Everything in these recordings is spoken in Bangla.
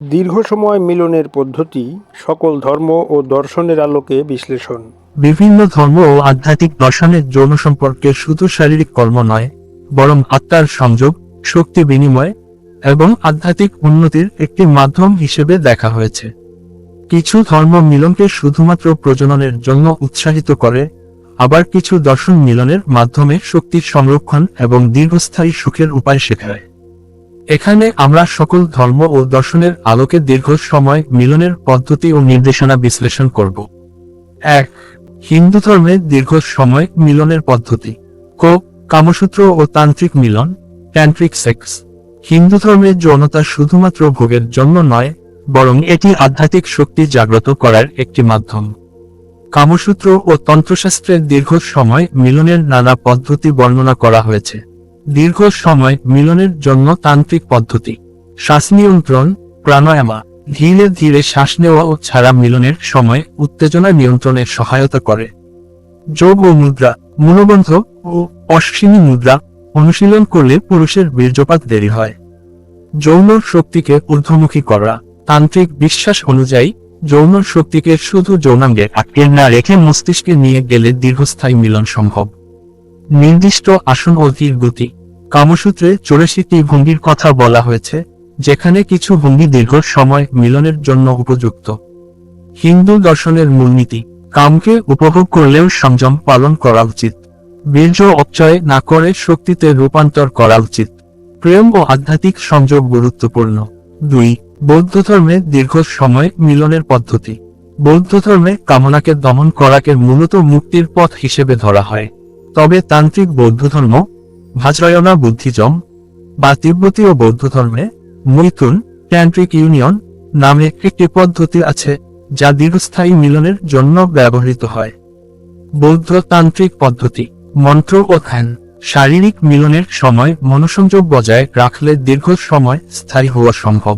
দীর্ঘ সময় মিলনের পদ্ধতি, সকল ধর্ম ও দর্শনের আলোকে বিশ্লেষণ। বিভিন্ন ধর্ম ও আধ্যাত্মিক দর্শনের যৌন সম্পর্কে শুধু শারীরিক কর্ম নয়, বরং আত্মার সংযোগ, শক্তি বিনিময় এবং আধ্যাত্মিক উন্নতির একটি মাধ্যম হিসেবে দেখা হয়েছে। কিছু ধর্ম মিলনকে শুধুমাত্র প্রজননের জন্য উৎসাহিত করে, আবার কিছু দর্শন মিলনের মাধ্যমে শক্তির সংরক্ষণ এবং দীর্ঘস্থায়ী সুখের উপায় শেখায়। এখানে আমরা সকল ধর্ম ও দর্শনের আলোকে দীর্ঘ সময় মিলনের পদ্ধতি ও নির্দেশনা বিশ্লেষণ করব। এক, হিন্দু ধর্মে দীর্ঘ সময় মিলনের পদ্ধতি। কো, কামসূত্র ও তান্ত্রিক মিলন ট্যান্ট্রিক সেক্স হিন্দু ধর্মে যৌনতা শুধুমাত্র ভোগের জন্য নয়, বরং এটি আধ্যাত্মিক শক্তি জাগ্রত করার একটি মাধ্যম। কামসূত্র ও তন্ত্রশাস্ত্রের দীর্ঘ সময় মিলনের নানা পদ্ধতি বর্ণনা করা হয়েছে। দীর্ঘ সময় মিলনের জন্য তান্ত্রিক পদ্ধতি। শ্বাস নিয়ন্ত্রণ প্রাণায়ামা, ধীরে ধীরে শ্বাস নেওয়া ও ছাড়া মিলনের সময় উত্তেজনা নিয়ন্ত্রণে সহায়তা করে। যোগ ও মুদ্রা মূলবন্ধ ও অশ্বিনী মুদ্রা অনুশীলন করলে পুরুষের বীর্যপাত দেরি হয়। যৌন শক্তিকে ঊর্ধ্বমুখী করা, তান্ত্রিক বিশ্বাস অনুযায়ী যৌন শক্তিকে শুধু যৌনাঙ্গে আটকে না রেখে মস্তিষ্কে নিয়ে গেলে দীর্ঘস্থায়ী মিলন সম্ভব। নির্দিষ্ট আসন ও ধীর গতি কামসূত্রে চৌরাশিটি ভঙ্গির কথা বলা হয়েছে, যেখানে কিছু ভঙ্গি দীর্ঘ সময় মিলনের জন্য উপযুক্ত। হিন্দু দর্শনের মূলনীতি, কামকে উপভোগ করলেও সংযম পালন করা উচিত। বীর্য অপচয় না করে শক্তিতে রূপান্তর করা উচিত। প্রেম ও আধ্যাত্মিক সংযোগ গুরুত্বপূর্ণ। দুই, বৌদ্ধ ধর্মে দীর্ঘ সময় মিলনের পদ্ধতি। বৌদ্ধ ধর্মে কামনাকে দমন করাকে মূলত মুক্তির পথ হিসেবে ধরা হয়। তবে তান্ত্রিক বৌদ্ধ ধর্ম ভাজরায়না বুদ্ধিজম বা তিব্বতীয় বৌদ্ধ ধর্মে মৈথুন ট্যান্ট্রিক ইউনিয়ন নামে একটি পদ্ধতি আছে যা দীর্ঘস্থায়ী মিলনের জন্য ব্যবহৃত হয়। বৌদ্ধ তান্ত্রিক পদ্ধতি, মন্ত্র ও ধ্যান শারীরিক মিলনের সময় মনোসংযোগ বজায় রাখলে দীর্ঘ সময় স্থায়ী হওয়া সম্ভব।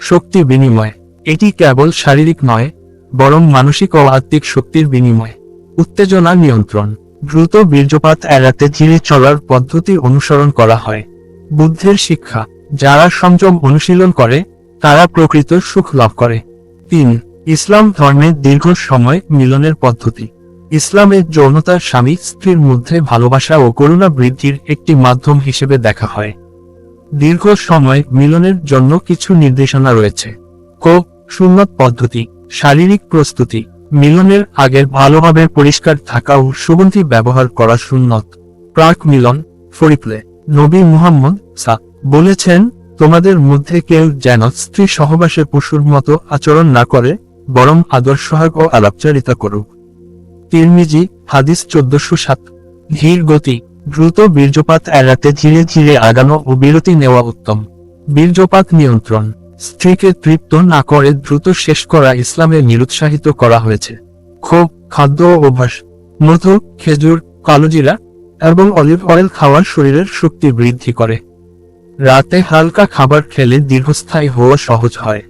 শক্তি বিনিময়, এটি কেবল শারীরিক নয়, বরং মানসিক ও আত্মিক শক্তির বিনিময়। উত্তেজনা নিয়ন্ত্রণ দ্রুত বীর্যপাত এড়াতে ধীরে চলার পদ্ধতি অনুসরণ করা হয়। বুদ্ধের শিক্ষা, যারা সংযম অনুশীলন করে, তারা প্রকৃত সুখ লাভ করে। তিন, ইসলাম ধর্মের দীর্ঘ সময় মিলনের পদ্ধতি। ইসলামের যৌনতার স্বামী স্ত্রীর মধ্যে ভালোবাসা ও করুণা বৃদ্ধির একটি মাধ্যম হিসেবে দেখা হয়। দীর্ঘ সময় মিলনের জন্য কিছু নির্দেশনা রয়েছে। কো, সুন্নত পদ্ধতি, শারীরিক প্রস্তুতি। মিলনের আগে ভালোভাবে পরিষ্কার থাকা ও সুগন্ধি ব্যবহার করা সুন্নত। প্রাক মিলন ফরিপ্লে নবী মুহাম্মদ সা, বলেছেন, তোমাদের মধ্যে কেউ যেন স্ত্রী সহবাসে পশুর মতো আচরণ না করে, বরং আদর্শহাগ ও আলাপচারিতা করুক। তিরমিজি, হাদিস চোদ্দশো সাত। ধীর গতি, দ্রুত বীর্যপাত এড়াতে ধীরে ধীরে আগানো ও বিরতি নেওয়া উত্তম। বীর্যপাত নিয়ন্ত্রণ। স্ত্রীকে তৃপ্ত না করে দ্রুত শেষ করা ইসলামে নিরুৎসাহিত করা হয়েছে। ক্ষোভ খাদ্য অভ্যাস, মধু, খেজুর, কালোজিরা এবং অলিভ অয়েল খাওয়ার শরীরের শক্তি বৃদ্ধি করে। রাতে হালকা খাবার খেলে দীর্ঘস্থায়ী হওয়া সহজ হয়।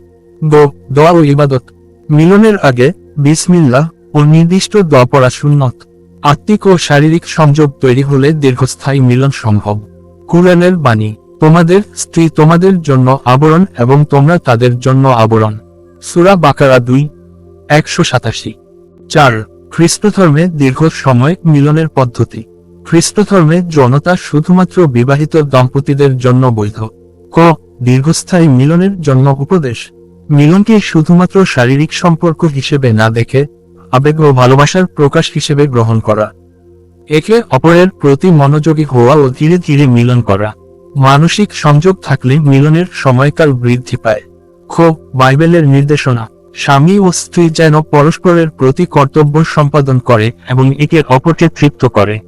দো দোয়া ও ইবাদত। মিলনের আগে বিসমিল্লা ও নির্দিষ্ট দোয়া পড়া সুন্নত। আত্মিক ও শারীরিক সংযোগ তৈরি হলে দীর্ঘস্থায়ী মিলন সম্ভব। কুরআনের বাণী। তোমাদের স্ত্রী তোমাদের জন্য আবরণ এবং তোমরা তাদের জন্য আবরণ। সুরা বাকারা দুই, একশো সাতাশি। চার খ্রিস্ট ধর্মে দীর্ঘ সময় মিলনের পদ্ধতি। খ্রিস্ট ধর্মে যৌনতা শুধুমাত্র বিবাহিত দম্পতিদের জন্য বৈধ। ক, দীর্ঘস্থায়ী মিলনের জন্য উপদেশ। মিলনকে শুধুমাত্র শারীরিক সম্পর্ক হিসেবে না দেখে, আবেগ ও ভালোবাসার প্রকাশ হিসেবে গ্রহণ করা। একে অপরের প্রতি মনোযোগী হওয়া ও ধীরে ধীরে মিলন করা। মানসিক সংযোগ থাকলে মিলনের সময়কাল বৃদ্ধি পায়। ক্ষোভ বাইবেলের নির্দেশনা, স্বামী ও স্ত্রী যেন পরস্পরের প্রতি কর্তব্য সম্পাদন করে এবং একে অপরকে তৃপ্ত করে।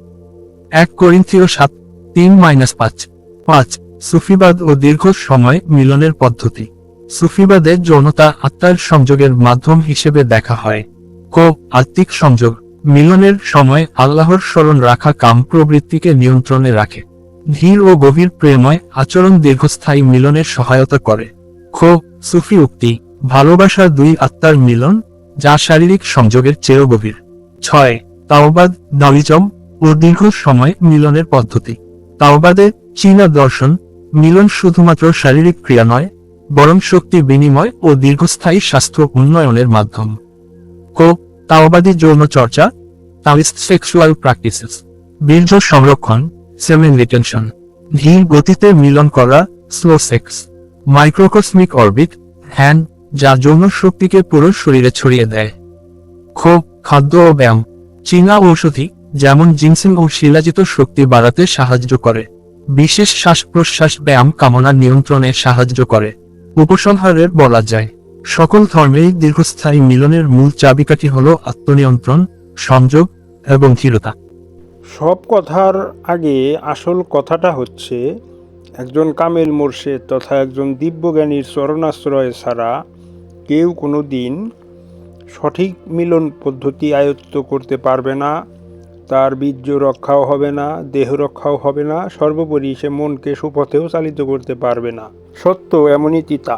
এক করিন্থীয় সাত, তিন মাইনাস পাঁচ। পাঁচ, সুফিবাদ ও দীর্ঘ সময় মিলনের পদ্ধতি। সুফিবাদে যৌনতা আত্মার সংযোগের মাধ্যম হিসেবে দেখা হয়। ক আত্মিক সংযোগ, মিলনের সময় আল্লাহর স্মরণ রাখা কাম প্রবৃত্তিকে নিয়ন্ত্রণে রাখে। ধীর ও গভীর প্রেময় আচরণ দীর্ঘস্থায়ী মিলনের সহায়তা করে। খ, সুফি উক্তি ভালোবাসা দুই আত্মার মিলন, যা শারীরিক সংযোগের চেয়েও গভীর। ছয়, তাওবাদ দালিজম ও দীর্ঘ সময় মিলনের পদ্ধতি। তাওবাদে চীনা দর্শন, মিলন শুধুমাত্র শারীরিক ক্রিয়া নয়, বরং শক্তি বিনিময় ও দীর্ঘস্থায়ী স্বাস্থ্য উন্নয়নের মাধ্যম। কো, তাওবাদী যৌন চর্চা তাওয়িস্ট সেক্সুয়াল প্র্যাকটিসেস। বীর্য সংরক্ষণ সেমেন রিটেনশন ধীর গতিতে মিলন করা slow sex microcosmic orbit hand যা যৌন শক্তিকে পুরো শরীরে ছড়িয়ে দেয়। ক্ষোভ, খাদ্য ও ব্যায়াম। চীনা ঔষধি, যেমন জিনসিং ও শিলাজিত শক্তি বাড়াতে সাহায্য করে। বিশেষ শ্বাস প্রশ্বাস ব্যায়াম কামনা নিয়ন্ত্রণে সাহায্য করে। উপসংহারের বলা যায়, সকল ধর্মেই দীর্ঘস্থায়ী মিলনের মূল চাবিকাঠি হল আত্মনিয়ন্ত্রণ, সংযোগ এবং ধীরতা সব কথার আগে আসল কথাটা হচ্ছে, একজন কামেল মোর্শেদ তথা একজন দিব্যজ্ঞানীর চরণাশ্রয় ছাড়া কেউ কোনো দিন সঠিক মিলন পদ্ধতি আয়ত্ত করতে পারবে না, তার বীর্য রক্ষাও হবে না, দেহ রক্ষাও হবে না, সর্বোপরি সে মনকে সুপথেও চালিত করতে পারবে না। সত্য এমনই তিতা।